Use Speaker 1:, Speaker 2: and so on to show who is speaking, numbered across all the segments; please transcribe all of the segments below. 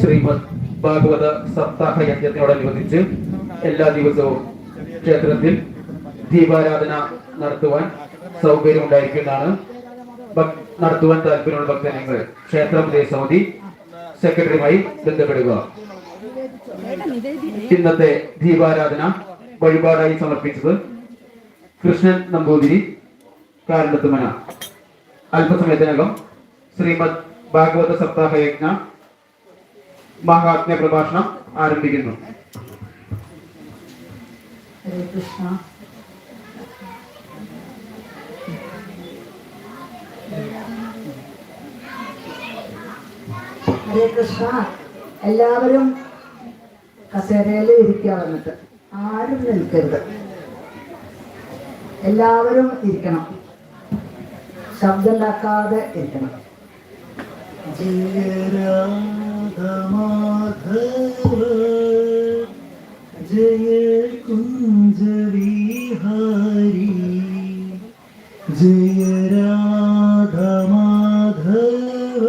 Speaker 1: ശ്രീമദ് ഭാഗവത സപ്താഹ യജ്ഞത്തോടനുബന്ധിച്ച് എല്ലാ ദിവസവും ക്ഷേത്രത്തിൽ ദീപാരാധന നടത്തുവാൻ സൗകര്യം ഉണ്ടായിരിക്കുന്നതാണ് നടത്തുവാൻ താല്പര്യമുള്ള ഭക്തജനങ്ങൾ ക്ഷേത്ര സമിതി സെക്രട്ടറിയുമായി ബന്ധപ്പെടുക. ഇന്നത്തെ ദീപാരാധന വഴിപാടായി സമർപ്പിച്ചത് കൃഷ്ണൻ നമ്പൂതിരി കാരണത്തുമന അല്പസമയത്തിനകം ശ്രീമദ് ഭാഗവത സപ്താഹയജ്ഞ മഹാത്മ്യ പ്രഭാഷണം ആരംഭിക്കുന്നു.
Speaker 2: ഹരേ കൃഷ്ണ. എല്ലാവരും കസേരയിൽ ഇരിക്കുക വന്നിട്ട്. ആരും നിൽക്കരുത്. എല്ലാവരും ഇരിക്കണം. ശബ്ദമുണ്ടാക്കാതെ ഇരിക്കണം.
Speaker 3: समाधर जय कुञ्जरी हरि जय राधा माधव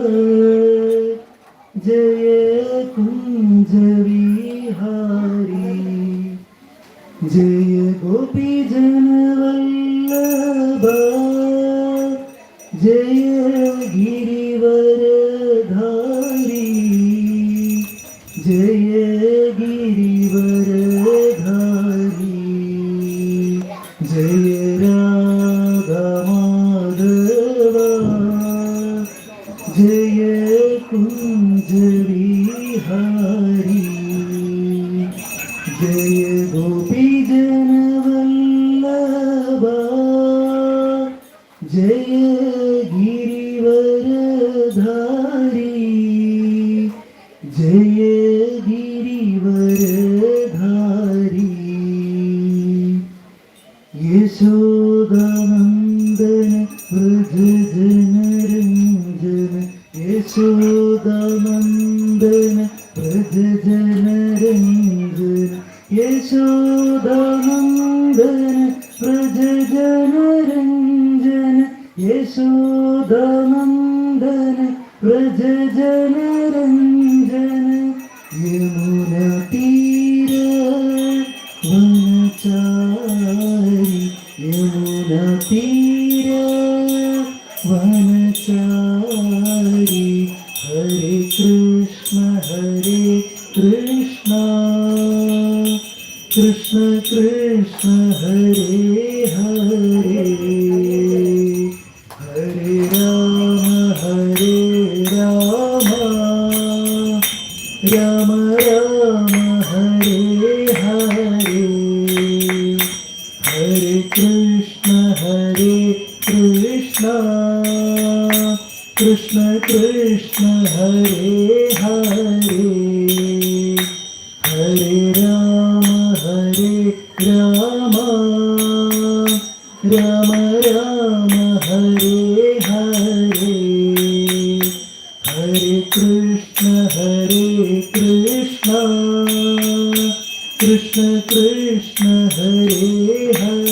Speaker 3: जय कुञ्जरी हरि जय गोपी जनवल्लभ जय യേശുദാനന്ദന
Speaker 2: ഹൃദയനരഞ്ജന
Speaker 4: യേശുദാന hare hare हरे हरे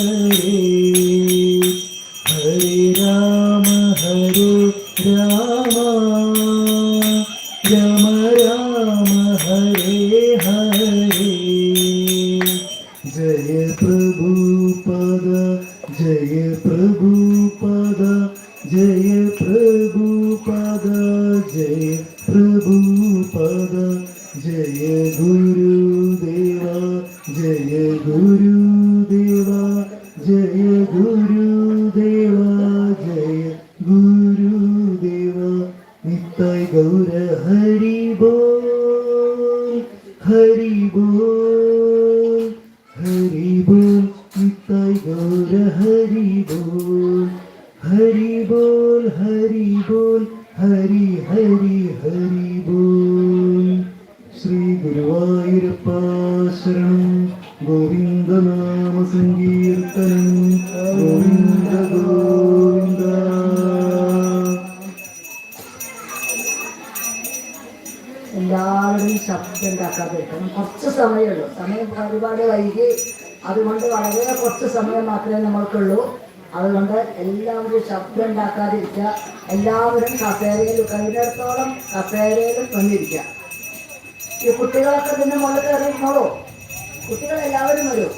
Speaker 4: കുട്ടികൾ എല്ലാവരും വരും.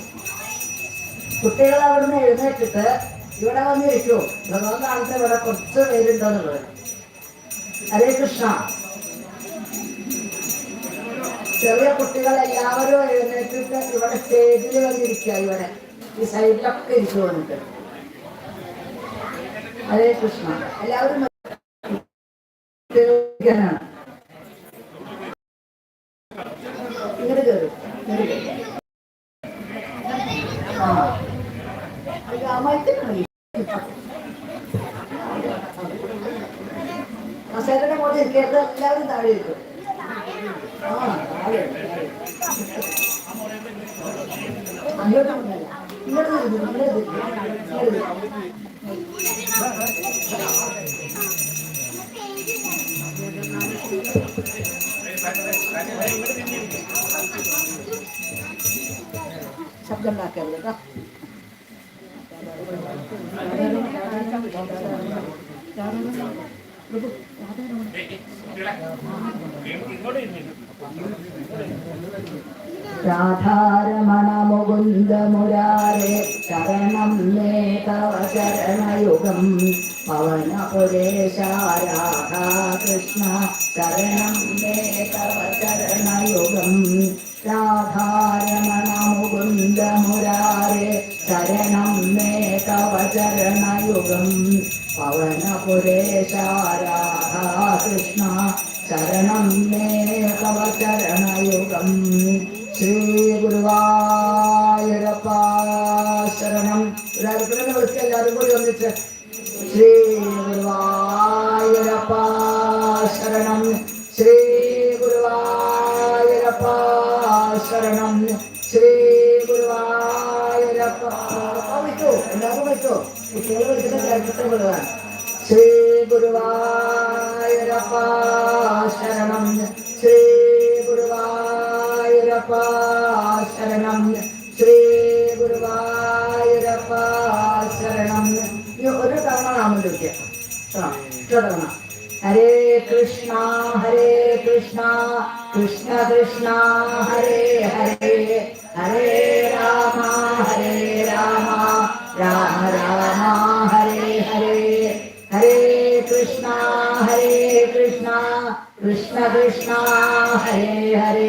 Speaker 4: കുട്ടികൾ അവിടുന്ന് എഴുന്നേറ്റിട്ട് ഇവിടെ വന്നിരിക്കും. ഭഗവാൻ കാലത്ത് ഇവിടെ കുറച്ച് പേരുണ്ടെന്നുള്ളത്. ഹരേ കൃഷ്ണ. ചെറിയ കുട്ടികൾ എല്ലാവരും എഴുന്നേറ്റിട്ട് ഇവിടെ സ്റ്റേജിൽ വന്നിരിക്കുക ഇവിടെ. ഈ സൈഡിലൊക്കെ ഇരിച്ചു വന്നിട്ട്. ഹരേ കൃഷ്ണ. എല്ലാവരും ഇങ്ങനെ കയറും ഇങ്ങോട്ട് കയറും കസേരയുടെ പോലെ ഇരിക്കരുത് എല്ലാവരും താഴെ ഇരിക്കും ആ താഴെ താഴെ. അങ്ങോട്ടൊന്നുമല്ല ഇങ്ങോട്ട് തിരിഞ്ഞു ഇങ്ങോട്ട് തിരിഞ്ഞു ഇങ്ങോട്ട് തിരിഞ്ഞു ശബ്ദം ഉണ്ടാക്കരുത് കേട്ടോ രാധാരമണ മുകുന്ദ മുരാരെ ശരണം മേ തവ ശരണയുഗം. പവനപുരേശ രാധാ കൃഷ്ണ ശരണം തവ ശരണയുഗം. രാധാരമണ മുകുന്ദ മുരാരെ ശരണം മേ തവ ശരണയുഗം. ഗുരുവായൂരപ്പ ശരണം ശ്രീ ഗുരുവായൂരപ്പ ശരണം ഈ ഒരു തവണ നാമം ചോദിക്കുക ആ ഒറ്റ തവണ. ഹരേ കൃഷ്ണ ഹരേ കൃഷ്ണ കൃഷ്ണ കൃഷ്ണ ഹരേ ഹരേ ഹരേ രാമ ഹരേ രാമ രാമ രാമ ഹരേ ഹരേ ഹരേ കൃഷ്ണ ഹരേ കൃഷ്ണ കൃഷ്ണ കൃഷ്ണ ഹരേ ഹരേ.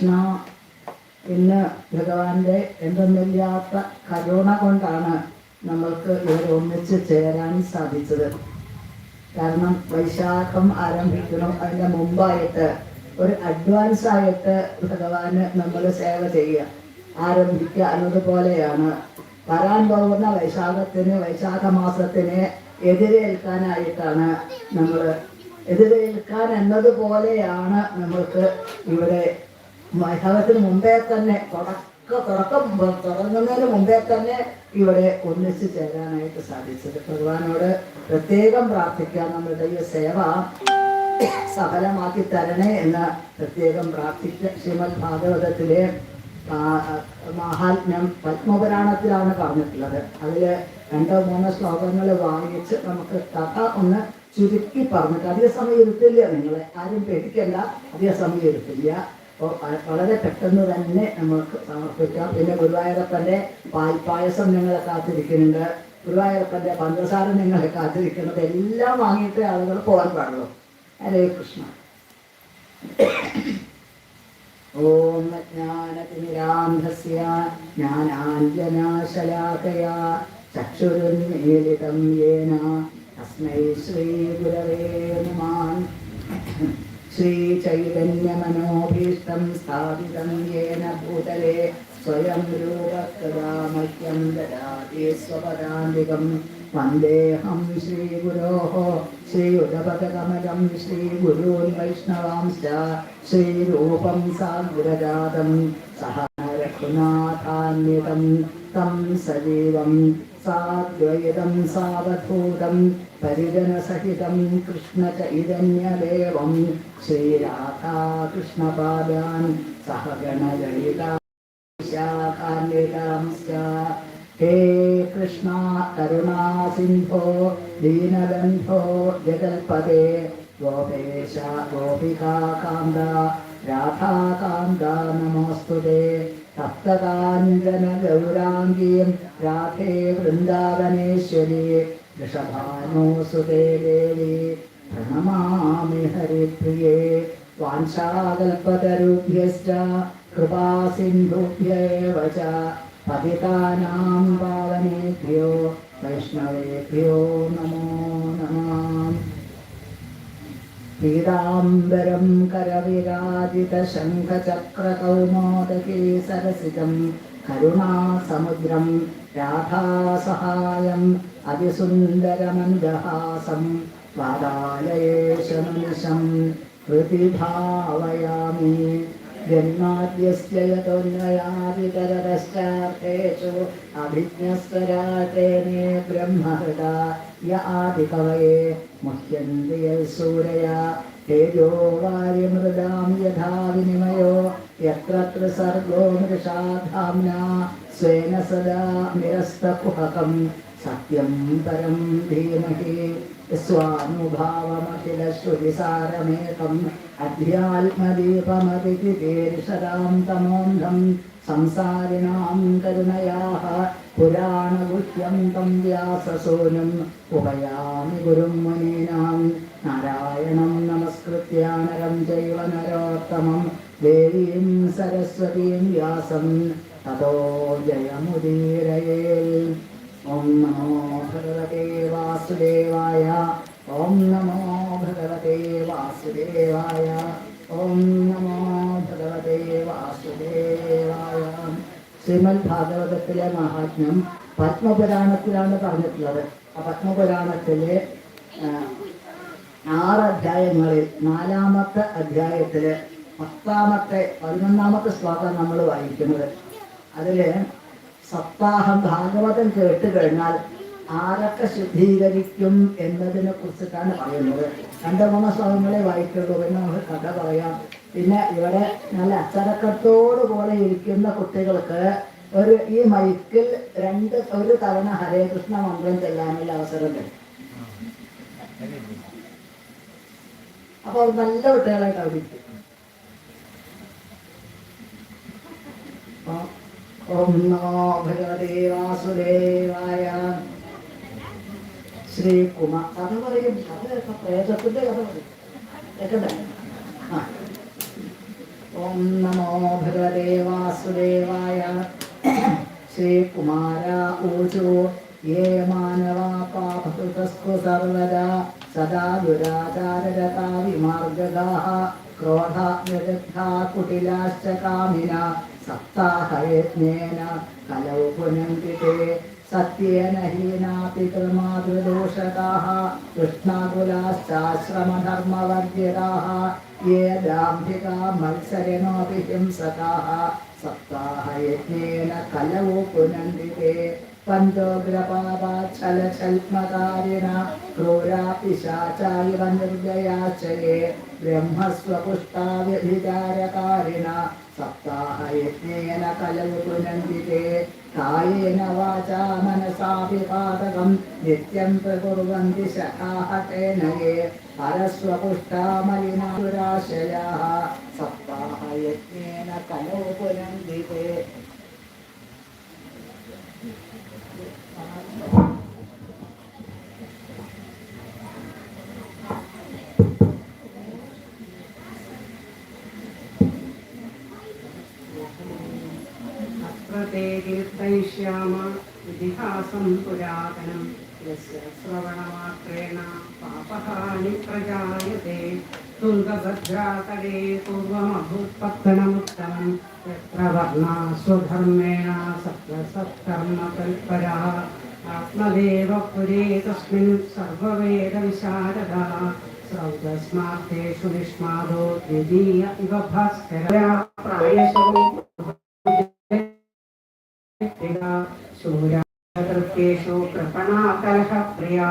Speaker 4: കൃഷ്ണ ഇന്ന് ഭഗവാന്റെ എന്തെന്നില്ലാത്ത കരുണ കൊണ്ടാണ് നമ്മൾക്ക് ഇവർ ഒന്നിച്ച് ചേരാൻ സാധിച്ചത്. കാരണം വൈശാഖം ആരംഭിക്കണം അതിന്റെ മുമ്പായിട്ട് ഒരു അഡ്വാൻസ് ആയിട്ട് ഭഗവാന് നമ്മൾ സേവ ചെയ്യുക ആരംഭിക്കുക എന്നതുപോലെയാണ്. വരാൻ പോകുന്ന വൈശാഖത്തിന് വൈശാഖ മാസത്തിന് എതിരേൽക്കാനായിട്ടാണ് നമ്മൾ എതിരേൽക്കാൻ എന്നതുപോലെയാണ് നമ്മൾക്ക് ഇവിടെ വൈശാഖത്തിന് മുമ്പേ തന്നെ തുടക്ക തുടക്കം തുടങ്ങുന്നതിന് മുമ്പേ തന്നെ ഇവിടെ ഒന്നിച്ചു ചേരാനായിട്ട് സാധിച്ചത്. ഭഗവാനോട് പ്രത്യേകം പ്രാർത്ഥിക്കാം. നമ്മളുടെ ഈ സേവ സഫലമാക്കി തരണേ എന്ന് പ്രത്യേകം പ്രാർത്ഥിച്ച ശ്രീമദ് ഭാഗവതത്തിലെ മഹാത്മ്യം പത്മപുരാണത്തിലാണ് പറഞ്ഞിട്ടുള്ളത്. അതിൽ രണ്ടോ മൂന്നോ ശ്ലോകങ്ങൾ വാങ്ങിച്ച് നമുക്ക് കഥ ഒന്ന് ചുരുക്കി പറഞ്ഞിട്ട് അധിക സമയം ഇരുത്തില്ല നിങ്ങളെ. ആരും പേടിക്കണ്ട. അധിക സമയം ഇരുത്തില്ല അപ്പോൾ വളരെ പെട്ടെന്ന് തന്നെ നമുക്ക് സമർപ്പിക്കാം പിന്നെ ഗുരുവായൂരപ്പന്റെ പാൽപ്പായസം നിങ്ങളെ കാത്തിരിക്കുന്നുണ്ട്. ഗുരുവായൂരപ്പന്റെ പഞ്ചസാര നിങ്ങളെ കാത്തിരിക്കുന്നത് എല്ലാം വാങ്ങിയിട്ട് ആളുകൾ പോകാൻ പാടുള്ളൂ. ഹരേ കൃഷ്ണ. ഓം ജ്ഞാനതിരാന്ധസ്യ ജ്ഞാനാഞ്ജനാശലാകയാ ചക്ഷുരുന്മേലിതം യേന തസ്മൈ ശ്രീഗുരവേ നമാൻ ശ്രീചൈതന്യമനോഭീഷ്ടം സ്ഥാപിതം യേന ഭൂതലേ സ്വയം രൂപകൃതാമഹ്യം മഹ്യം ദദാതി സ്വപദാന്തികം വന്ദേഹം ശ്രീഗുരോः ശ്രീയുതപദകമലം ശ്രീഗുരൂन् വൈഷ്ണവാംശ്ച ശ്രീരൂപം സാഗ്രജാതം സഹ രഘുനാഥാന്വിതം तं सजीवं साद्वैतं सावधूतं परिजनसहितं कृष्णचैतन्यदेवं श्रीराधाकृष्णपादान् सह गणललिता शाखान्वितांश्च हे कृष्णा करुणा सिन्धो दीनबन्धो जगल्पदे गोपेश गोपिका कान्दा राधाकान्दा नमोऽस्तु ते ഹസ്തകാഞ്ചന ഗൗരാംഗീം രാധേ വൃന്ദാവനേശ്വരി ഋഷഭാനോസുതേ ദേവി പ്രണമാമി ഹരിപ്രിയേ വാഞ്ചാകൽപതരുഭ്യശ്ച കൃപാസിന്ധുഭ്യേവ ച പതിതാനാം പാവനേഭ്യോ വൈഷ്ണവേഭ്യോ നമോ पीताम्बरं करविराजितशङ्खचक्रकौमोदके सरसिजं करुणासमुद्रं राधासहायम् अतिसुन्दरमन्दहासं वादालयेशमनिशं हृदिभावयामि जन्माद्यस्य ജന്മാദ്യസ്ലയതോന്മയാദിതരശ്ചാർത്തേഷു അഭിജ്ഞസ്വരാതേനേ ബ്രഹ്മഹൃത യ ആദികവയെ മുഹ്യന്തിയൽസൂരയ തേജോ വാര്യമൃതാം യഥാ വിനിമയോ. യത്ര സർഗോ മൃഷാധാംന സ്വേന സദാ നിരസ്തകുഹകം. സത്യം പരം ധീമഹി സ്വാനുഭാവമഖിലശ്രുതിസാരമേകം അധ്യാത്മദീപമതിരിഷതാം തമോന്ധം സംസാരിണാം കരുണയാഹ പുരാണഗുഹ്യം തം വ്യാസസൂനും ഉപയാമി ഗുരും മുനീനാം. നാരായണം നമസ്കൃത്യ നരം ചൈവ നരോത്തമം ദേവീം സരസ്വതീം വ്യാസം. തതോ ജയമുദീരയേൽ. ഓം നമോ ഭഗവതേ വാസുദേവായ ഓം നമോ ഭഗവതേ വാസുദേവായ ഓം നമോ ഭഗവതേ വാസുദേവായ ശ്രീമദ് ഭാഗവതത്തിലെ മഹാത്മ്യം പത്മപുരാണത്തിലാണ് പറഞ്ഞിട്ടുള്ളത്. ആ പത്മപുരാണത്തിലെ ആറ് അധ്യായങ്ങളിൽ നാലാമത്തെ അധ്യായത്തിലെ പത്താമത്തെ പതിനൊന്നാമത്തെ ശ്ലോകം നമ്മൾ വായിക്കുന്നത്. അതിൽ സപ്താഹം ഭാഗവതം കേട്ട് കഴിഞ്ഞാൽ ആരൊക്കെ ശുദ്ധീകരിക്കും എന്നതിനെ കുറിച്ചിട്ടാണ് പറയുന്നത്. രണ്ട് മൂന്ന് ശ്ലോകങ്ങളെ വായിക്കുള്ളൂ. പിന്നെ നമുക്ക് കഥ പറയാം. പിന്നെ ഇവിടെ നല്ല അച്ചടക്കത്തോടു കൂടെ ഇരിക്കുന്ന കുട്ടികൾക്ക് ഒരു ഈ മൈക്കിൽ രണ്ട് ഒരു തവണ ഹരേ കൃഷ്ണ മന്ത്രം ചെല്ലാനുള്ള അവസരം അപ്പൊ അപ്പോൾ നല്ല കുട്ടികളായിട്ട് അവിടെ ഓം നമോ ഭഗവതേ വാസുദേവായ ശ്രീകുമാർ കഥ പറയും കഥ കേൾക്കാം. പ്രേതത്തിന്റെ കഥ പറയും കേൾക്കട്ടെ ആ ഓം നമോ ഭഗവതേ വാസുദേവായ ശ്രീകുമാര ഊചു യേ മാനവാ പാപകൃതസ്കു സർവദാ സദാ ദുരാചാരരതാ വിമാർഗദാः ക്രോധാ കുടിലാശ്ച കാമിന സപ്താഹയജ്ഞേന കലൗ പുനന്തി ते സത്യേന ഹീനാപി കൃമാതൃദോഷകാः കൃഷ്ണകുലാശ്ചാശ്രമധർമ്മവർജിതാः ये दाम्भिका मत्सरिणोऽपि हिंसकाः सप्ताहयज्ञेन कलौ पुनन्ति ते पञ्चोग्रपादाच्छलछल्मकारिण क्रूरा पिशाचा इव निर्दयाश्च ये సప్తాహయత్నేన కలయుకునంతితే కాయేన వాచా మనసాపి పాతకం నిత్యం ప్రకుర్వంతి శఖాహ తేన ఏ పరస్వపుష్టామలినాశయా సప్తాహయత్నేన కలయుకునంతితే Thank you. ते
Speaker 5: कीर्तयिष्याम इतिहासं पुरातनं यस्य श्रवणमात्रेण पापहानि प्रजायते तुङ्गभद्रातले पूर्वमभूत्पत्तनमुत्तमं यत्र वर्णा स्वधर्मेण सत्र सत्कर्मतत्परः आत्मदेव पुरे तस्मिन् सर्ववेदविशारदा। श्रौतस्मार्थेषु निष्मादो द्वितीय इव भास्करया प्रायशो। प्रणीता शूराकृत्येषु कृपणाकलहप्रिया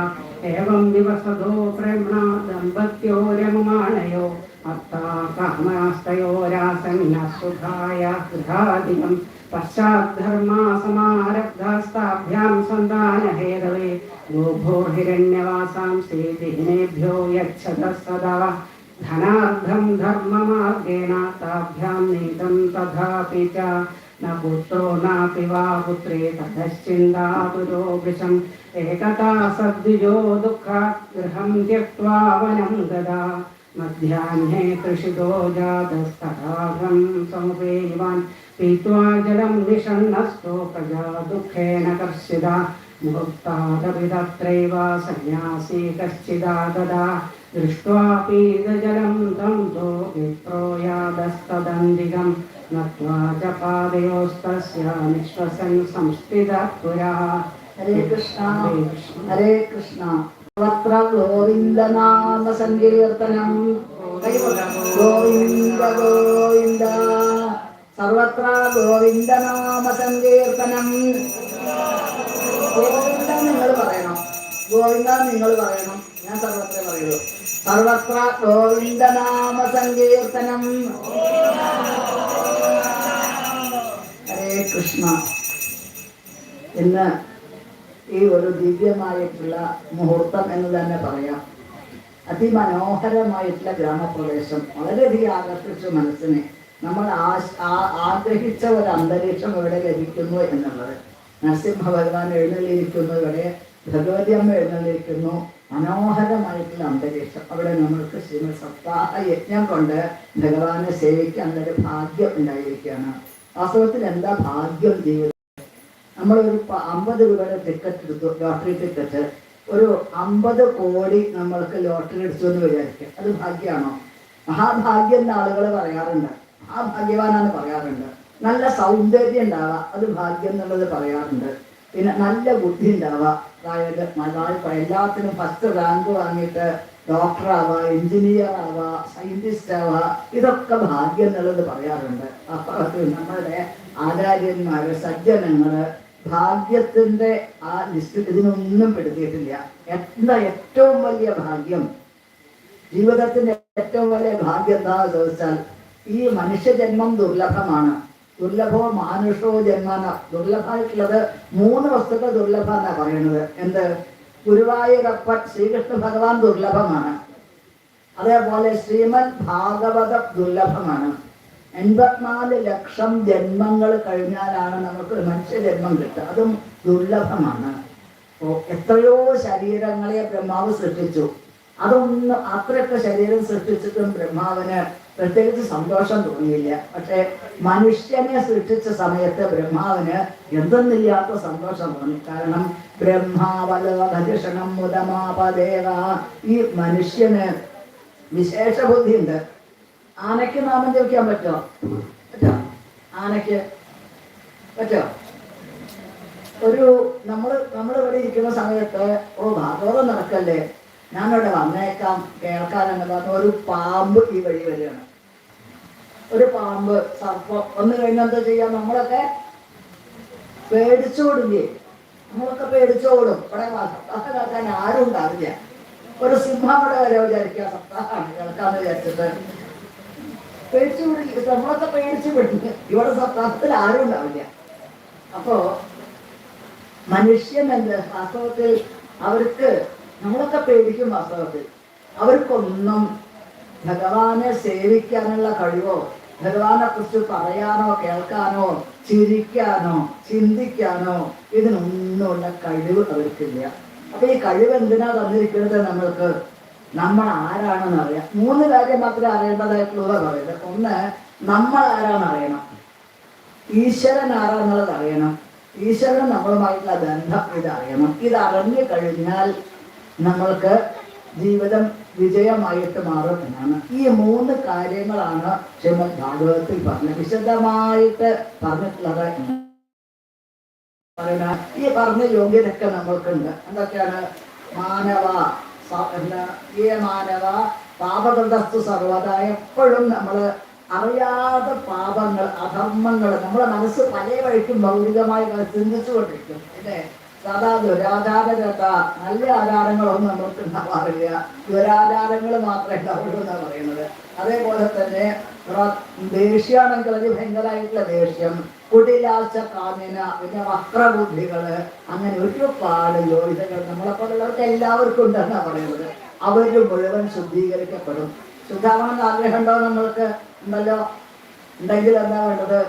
Speaker 5: एवं दिवसदो प्रेम्णा दम्पत्योरमुमाणयो अत्ता कामस्तयोरासन्नसुधाया कृधादिकं पश्चाद्धर्मा समारब्धास्ताभ्यां सन्तानहेरवे गोभो हिरण्यवासां श्रीदिनेभ्यो यच्छत सदा धनार्धं धर्ममार्गेण ताभ्यां नीतं तथापि च न पुत्रो नापि वा पुत्रे ततश्चिन्तातुरो वृशम् एकता सद्विजो दुःखात् गृहं त्यक्त्वा वनं गदा। मध्याह्ने कृषितो जातस्तथाघं समुपेयवान् पीत्वा जलं विषण्णस्तो प्रजा दुःखेन कर्षिदा। मुहूर्तादपि तत्रैव सन्न्यासी कश्चिदागदा दृष्ट्वा पीतजलं तं तो विप्रो यादस्तदन्दिकं नत्वा च पादयोस्तस्य निःश्वसन् संस्थितः पुरा
Speaker 4: ഹരേ കൃഷ്ണ ഹരേ കൃഷ്ണ സർവത്ര ഗോവിന്ദനാമ സങ്കീർത്തനം ഗോവിന്ദ ഗോവിന്ദ സർവത്ര ഗോവിന്ദനാമ സങ്കീർത്തനം ഗോവിന്ദ നിങ്ങൾ പറയണം ഗോവിന്ദ നിങ്ങൾ പറയണം ഞാൻ സർവത്ര പറയുള്ളൂ സർവത്ര ഗോവിന്ദനാമ സങ്കീർത്തനം ഹരേ കൃഷ്ണ ഇന്ന് ഈ ഒരു ദിവ്യമായിട്ടുള്ള മുഹൂർത്തം എന്ന് തന്നെ പറയാം. അതിമനോഹരമായിട്ടുള്ള ഗ്രാമപ്രദേശം. വളരെയധികം ആകർഷിച്ചു മനസ്സിനെ നമ്മൾ ആഗ്രഹിച്ച ഒരു അന്തരീക്ഷം ഇവിടെ ലഭിക്കുന്നു എന്നുള്ളത്. നരസിംഹ ഭഗവാൻ എഴുന്നള്ളിയിരിക്കുന്നു ഇവിടെ ഭഗവതി അമ്മ എഴുന്നള്ളിയിരിക്കുന്നു. മനോഹരമായിട്ടുള്ള അന്തരീക്ഷം. അവിടെ നമ്മൾക്ക് ശ്രീമത് സപ്താഹ യജ്ഞം കൊണ്ട് ഭഗവാനെ സേവിക്കാനുള്ളൊരു ഭാഗ്യം ഉണ്ടായിരിക്കുകയാണ്. വാസ്തവത്തിൽ എന്താ ഭാഗ്യം ജീവിതം നമ്മൾ ഒരു അമ്പത് രൂപയുടെ ടിക്കറ്റ് എടുത്തു ലോട്ടറി ടിക്കറ്റ് ഒരു അമ്പത് കോടി നമ്മൾക്ക് ലോട്ടറി എടുത്തു എന്ന് വിചാരിക്കും അത് ഭാഗ്യമാണോ? മഹാഭാഗ്യം എന്ന ആളുകൾ പറയാറുണ്ട്. മഹാഭാഗ്യവാനാണ് പറയാറുണ്ട്. നല്ല സൗന്ദര്യം ഉണ്ടാവുക അത് ഭാഗ്യം എന്നുള്ളത് പറയാറുണ്ട്. പിന്നെ നല്ല ബുദ്ധി ഉണ്ടാവുക. അതായത് എല്ലാത്തിനും ഫസ്റ്റ് റാങ്ക് വാങ്ങിയിട്ട് ഡോക്ടർ ആവുക എഞ്ചിനീയർ ആവാ സയന്റിസ്റ്റ് ആവാ ഇതൊക്കെ ഭാഗ്യം എന്നുള്ളത് പറയാറുണ്ട്. അപ്പുറത്ത് നമ്മളുടെ ആചാര്യന്മാര് സജ്ജനങ്ങൾ ഭാഗ്യത്തിന്റെ ആ ലിസ്റ്റ് ഇതിനൊന്നും പെടുത്തിയിട്ടില്ല. എന്താ ഏറ്റവും വലിയ ഭാഗ്യം? ജീവിതത്തിന്റെ ഏറ്റവും വലിയ ഭാഗ്യം എന്താണെന്ന് ചോദിച്ചാൽ ഈ മനുഷ്യജന്മം ദുർലഭമാണ്. ദുർലഭോ മാനുഷോ ജന്മന. ദുർലഭമായിട്ടുള്ളത് മൂന്ന് വസ്തുക്കൾ ദുർലഭ എന്നാ പറയുന്നത് എന്ത്? ഗുരുവായൂരപ്പൻ ശ്രീകൃഷ്ണ ഭഗവാൻ ദുർലഭമാണ്. അതേപോലെ ശ്രീമദ് ഭാഗവത ദുർലഭമാണ്. എൺപത്തിനാല് ലക്ഷം ജന്മങ്ങൾ കഴിഞ്ഞാലാണ് നമുക്ക് മനുഷ്യ മനുഷ്യജന്മം കിട്ടുക. അതും ദുർലഭമാണ്. എത്രയോ ശരീരങ്ങളെ ബ്രഹ്മാവ് സൃഷ്ടിച്ചു. അതൊന്നും അത്രയൊക്കെ ശരീരം സൃഷ്ടിച്ചിട്ടും ബ്രഹ്മാവിന് പ്രത്യേകിച്ച് സന്തോഷം തോന്നിയില്ല. പക്ഷേ മനുഷ്യനെ സൃഷ്ടിച്ച സമയത്ത് ബ്രഹ്മാവിന് എന്തെന്നില്ലാത്ത സന്തോഷം തോന്നി. കാരണം ബ്രഹ്മാവലോകരണം മുതമാപദേവ ഈ മനുഷ്യന് വിശേഷ ബുദ്ധിയുണ്ട് ആനയ്ക്ക് നാമം ജപിക്കാൻ പറ്റോ പറ്റോ? ആനയ്ക്ക് പറ്റോ? ഒരു നമ്മൾ നമ്മൾ ഇവിടെ ഇരിക്കുന്ന സമയത്ത് ഓ ഭാഗവതം നടക്കല്ലേ? ഞാനിവിടെ വന്നേക്കാം കേൾക്കാൻ പറഞ്ഞ ഒരു പാമ്പ് ഈ വഴി വരികയാണ്. ഒരു പാമ്പ് സർപ്പം. വന്നു കഴിഞ്ഞാൽ എന്താ ചെയ്യാം? നമ്മളൊക്കെ പേടിച്ചോടില്ലേ? നമ്മളൊക്കെ പേടിച്ചോടും. ഇവിടെ സപ്താഹ കേൾക്കാൻ ആരും ഉണ്ടാവില്ല. ഒരു സിംഹം ഇവിടെ വരെ വിചാരിക്കുക സപ്താഹമാണ്. കേൾക്കാന്ന് വിചാരിച്ചിട്ട്. പേടിച്ചു വിടില്ല നമ്മളൊക്കെ പേടിച്ചു വിടില്ല ഇവിടെ സപ്താഹത്തിൽ ആരും ഉണ്ടാവില്ല. അപ്പോ മനുഷ്യൻ എന്ത് വാസ്തവത്തിൽ അവർക്ക് നമ്മളൊക്കെ പേടിക്കും വാസ്തവത്തിൽ. അവർക്കൊന്നും ഭഗവാനെ സേവിക്കാനുള്ള കഴിവോ? ഭഗവാനെ കുറിച്ച് പറയാനോ കേൾക്കാനോ ചിരിക്കാനോ ചിന്തിക്കാനോ ഇതിനൊന്നുമുള്ള കഴിവ് അവർക്കില്ല. അപ്പൊ ഈ കഴിവ് എന്തിനാ തന്നിരിക്കുന്നത് നമ്മൾക്ക്? നമ്മൾ ആരാണെന്ന് അറിയാം. മൂന്ന് കാര്യം മാത്രമേ അറിയേണ്ടതായിട്ടുള്ളത് പറയുന്നത്. ഒന്ന് നമ്മൾ ആരാണെന്ന് അറിയണം. ഈശ്വരൻ ആരാന്നുള്ളത് അറിയണം. ഈശ്വരൻ നമ്മളുമായിട്ടുള്ള ബന്ധം ഇതറിയണം. ഇതറിഞ്ഞു കഴിഞ്ഞാൽ നമ്മൾക്ക് ജീവിതം വിജയമായിട്ട് മാറും എന്നാണ് ഈ മൂന്ന് കാര്യങ്ങളാണ് ശ്രീമദ് ഭാഗവതത്തിൽ പറഞ്ഞത്. വിശദമായിട്ട് പറഞ്ഞിട്ടുള്ളത് ഈ പറഞ്ഞ യോഗ്യതയൊക്കെ നമ്മൾക്കുണ്ട്. എന്തൊക്കെയാണ്? മാനവ ഈ മാനവ പാപകൃതസ്തു സർവത എപ്പോഴും നമ്മൾ അറിയാതെ പാപങ്ങൾ അധർമ്മങ്ങൾ നമ്മുടെ മനസ്സ് പല വഴിക്കും ഭൗതികമായി ചിന്തിച്ചുകൊണ്ടിരിക്കും. അല്ലേ? സദാ ദുരാചാരകത്ത നല്ല ആചാരങ്ങളൊന്നും നമ്മൾക്ക് ഉണ്ടാവാറില്ല ദുരാചാരങ്ങൾ മാത്രമേ ഉണ്ടാവുള്ളൂ എന്നാണ് പറയുന്നത്. അതേപോലെ തന്നെ ദേഷ്യമാണെങ്കിൽ അത് ഭയങ്കരമായിട്ടുള്ള ദേഷ്യം കുടിലാശ കാമിന പിന്നെ വക്രബുദ്ധികൾ അങ്ങനെ ഒരുപാട് ജോലിതകൾ നമ്മളെ പോലുള്ളവർക്ക് എല്ലാവർക്കും ഉണ്ടെന്നാണ് പറയുന്നത്. അവർ മുഴുവൻ ശുദ്ധീകരിക്കപ്പെടും. ശുദ്ധാവണമെന്ന് ആഗ്രഹമുണ്ടോ നമ്മൾക്ക്? ഉണ്ടല്ലോ? ഉണ്ടെങ്കിൽ എന്താ വേണ്ടത്?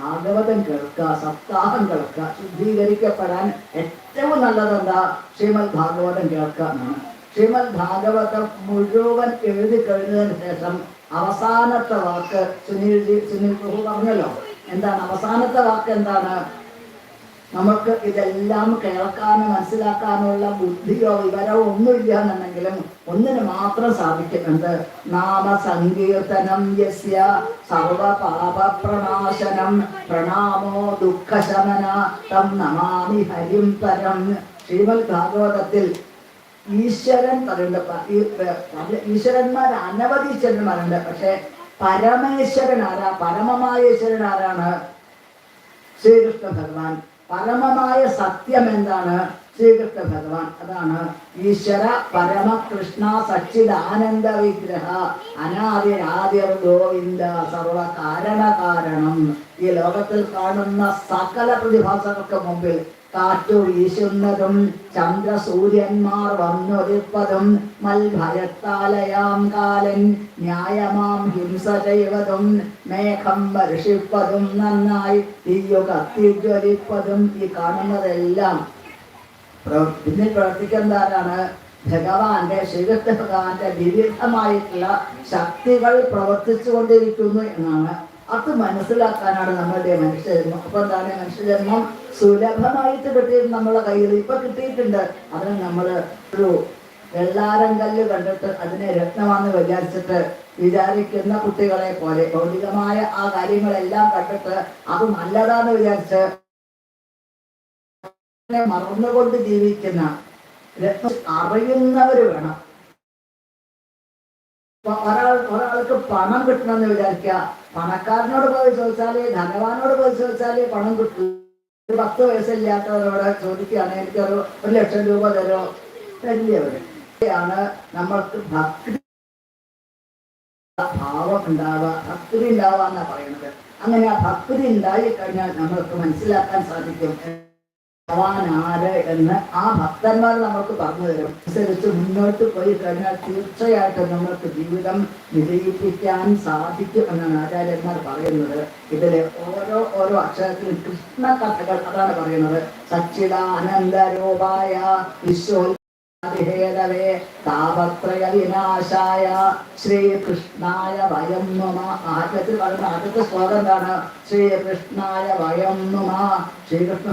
Speaker 4: ഭാഗവതം കേൾക്കുക സപ്താഹം കേൾക്കുക ശുദ്ധീകരിക്കപ്പെടാൻ ഏറ്റവും നല്ലത് എന്താ ശ്രീമദ് ഭാഗവതം കേൾക്കുക എന്നാണ്. ശ്രീമദ് ഭാഗവതം മുഴുവൻ എഴുതി കഴിഞ്ഞതിന് ശേഷം അവസാനത്തെ വാക്ക് സുനിൽജി സുനിൽ പ്രഭു പറഞ്ഞല്ലോ. എന്താണ്? അവസാനത്തെ വാക്ക് എന്താണ്? നമുക്ക് ഇതെല്ലാം കേൾക്കാനും മനസ്സിലാക്കാനുള്ള ബുദ്ധിയോ വിവരമോ ഒന്നുമില്ല എന്നുണ്ടെങ്കിലും ഒന്നിന് മാത്രം സാധിക്കുന്നുണ്ട്. നാമസങ്കീർത്തനം യസ്യ സർവപാപപ്രണാശനം പ്രണാമോ ദുഃഖശമന തം നമാമി ഹരിം പരം. ശ്രീമദ് ഭാഗവതത്തിൽ ഈശ്വരൻ പറയുന്നുണ്ട്. ഈശ്വരന്മാർ അനവധി ഈശ്വരന്മാരുണ്ട്. പക്ഷെ പരമേശ്വരൻ ആരാ? പരമമായ ഈശ്വരൻ ആരാണ്? ശ്രീകൃഷ്ണ ഭഗവാൻ. പരമമായ സത്യം എന്താണ് ശ്രീകൃഷ്ണ ഭഗവാൻ. അതാണ് ഈശ്വര പരമ കൃഷ്ണ സച്ചിത് സച്ചിദാനന്ദ വിഗ്രഹ അനാദിരാദിർ ഗോവിന്ദ സർവ കാരണ കാരണം. ഈ ലോകത്തിൽ കാണുന്ന സകല പ്രതിഭാസങ്ങൾക്ക് മുമ്പിൽ കാറ്റു വീശുന്നതും ചന്ദ്രസൂര്യന്മാർ വന്നൊരുപ്പതും മൽഭയത്താലയാം കാലൻ ന്യായമാം ഹിംസ ചെയ്വതും മേഘം വർഷിപ്പതും നന്നായി തീയു കത്തിജ്വലിപ്പതും ഈ കാണുന്നതെല്ലാം. പിന്നിൽ പ്രവർത്തിക്കുന്നതാരാണ് ഭഗവാന്റെ ശ്രീകൃഷ്ണ ഭഗവാന്റെ വിവിധമായിട്ടുള്ള ശക്തികൾ പ്രവർത്തിച്ചു കൊണ്ടിരിക്കുന്നു എന്നാണ് അത് മനസ്സിലാക്കാനാണ് നമ്മളുടെ മനുഷ്യജന്മം. അപ്പൊ എന്താണ് മനുഷ്യജന്മം? സുലഭമായിട്ട് കിട്ടിയത് നമ്മളെ കയ്യിൽ ഇപ്പൊ കിട്ടിയിട്ടുണ്ട്. അതിന് നമ്മൾ ഒരു വെള്ളാരം കല്ല് കണ്ടിട്ട് അതിനെ രത്നമാണെന്ന് വിചാരിച്ചിട്ട് വിചാരിക്കുന്ന കുട്ടികളെ പോലെ ഭൗതികമായ ആ കാര്യങ്ങളെല്ലാം കണ്ടിട്ട് അത് നല്ലതാന്ന് വിചാരിച്ച് മറന്നുകൊണ്ട് ജീവിക്കുന്ന രത്നം അറിയുന്നവര് വേണം. ഒരാൾ ഒരാൾക്ക് പണം കിട്ടണമെന്ന് വിചാരിക്കുക. പണക്കാരനോട് പോയി ചോദിച്ചാൽ ധനവാനോട് പോയി ചോദിച്ചാൽ പണം കിട്ടും. ഒരു പത്ത് വയസ്സില്ലാത്തവരോട് ചോദിക്കുകയാണ് എനിക്കൊരു ഒരു ലക്ഷം രൂപ തരോ? ആണ് നമ്മൾക്ക് ഭക്തി ഭാവം ഉണ്ടാവുക ഭക്തി ഉണ്ടാവുക എന്നാ പറയുന്നത്. അങ്ങനെ ആ ഭക്തി ഉണ്ടായി കഴിഞ്ഞാൽ നമ്മൾക്ക് മനസ്സിലാക്കാൻ സാധിക്കും. ഭഗവാൻ ആര് എന്ന് ആ ഭക്തന്മാർ നമുക്ക് പറഞ്ഞു തരും. അനുസരിച്ച് മുന്നോട്ട് പോയി കഴിഞ്ഞാൽ തീർച്ചയായിട്ടും നമ്മൾക്ക് ജീവിതം വിജയിപ്പിക്കാൻ സാധിക്കും എന്നാണ് ആചാര്യന്മാർ പറയുന്നത്. ഇതിലെ ഓരോ ഓരോ അക്ഷരത്തിലും കൃഷ്ണ കഥകൾ അതാണ് പറയുന്നത്. സച്ചിദാനന്ദരൂപായ വിശ്വ ഹേതവേ താപത്രയ വിനാശായ ശ്രീകൃഷ്ണായ വയം നുമ. ആദ്യത്തിൽ പറയുന്ന ആദ്യത്തെ ശ്ലോകം എന്താണ്? ശ്രീകൃഷ്ണായ വയം നുമ. ശ്രീകൃഷ്ണ